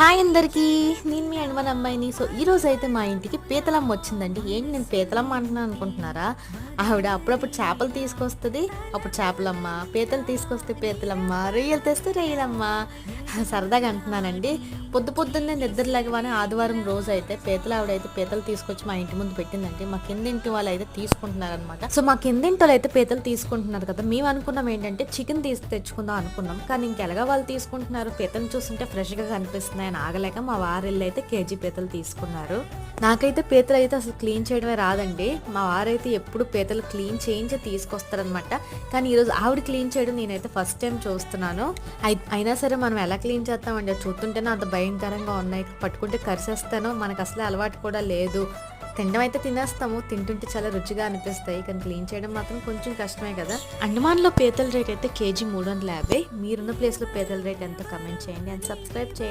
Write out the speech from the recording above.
Hi అందరికీ. నేను మీ అణుమన్ అమ్మాయిని. సో ఈ రోజు అయితే మా ఇంటికి పీతలమ్మ వచ్చిందండి. ఏంటి నేను పీతలమ్మ అంటున్నాను అనుకుంటున్నారా? ఆవిడ అప్పుడప్పుడు చేపలు తీసుకొస్తుంది. అప్పుడు చేపలమ్మ పీతలు తీసుకొస్తే పీతలమ్మ రొయ్యలు తెస్తే రొయ్యలమ్మ. సరదాగా అంటున్నానండి. పొద్దు పొద్దున్నే నిద్ర లేకగానే ఆదివారం రోజు అయితే పీతలు ఆవిడైతే పీతలు తీసుకొచ్చి మా ఇంటి ముందు పెట్టిందండి. మా కిందింటి వాళ్ళు అయితే తీసుకుంటున్నారు అనమాట సో మా కిందింటి వాళ్ళు అయితే పీతలు తీసుకుంటున్నారు కదా మేము అనుకున్నాం ఏంటంటే చికెన్ తీసి తెచ్చుకుందాం అనుకున్నాం. కానీ ఇంకెలాగా వాళ్ళు తీసుకుంటున్నారు? పీతలు చూస్తుంటే ఫ్రెష్గా కనిపిస్తున్నాయి అని ఆగలేక మా వారిల్లు అయితే కేజీ పీతలు తీసుకున్నారు. నాకైతే పీతలు అయితే అసలు క్లీన్ చేయడమే రాదండి. మా వారైతే ఎప్పుడు పీతలు క్లీన్ చేయించి తీసుకొస్తారనమాట కానీ ఈరోజు ఆవిడ క్లీన్ చేయడం నేనైతే ఫస్ట్ టైం చూస్తున్నాను. అయినా సరే మనం ఎలా క్లీన్ చేస్తామండి. చూస్తుంటేనే అంత భయంకరంగా ఉన్నాయి. పట్టుకుంటే కరిసేస్తాను. మనకు అసలే అలవాటు కూడా లేదు. తినడం అయితే తినేస్తాము. తింటుంటే చాలా రుచిగా అనిపిస్తాయి. కానీ క్లీన్ చేయడం మాత్రం కొంచెం కష్టమే కదా. అండమాన్లో పీతల రేట్ అయితే కేజీ మూడు వందల యాభై. మీరున్న ప్లేస్లో పీతల రేట్ ఎంతో? కమెంట్ చేయండి. అండ్ సబ్స్క్రైబ్ చేయండి.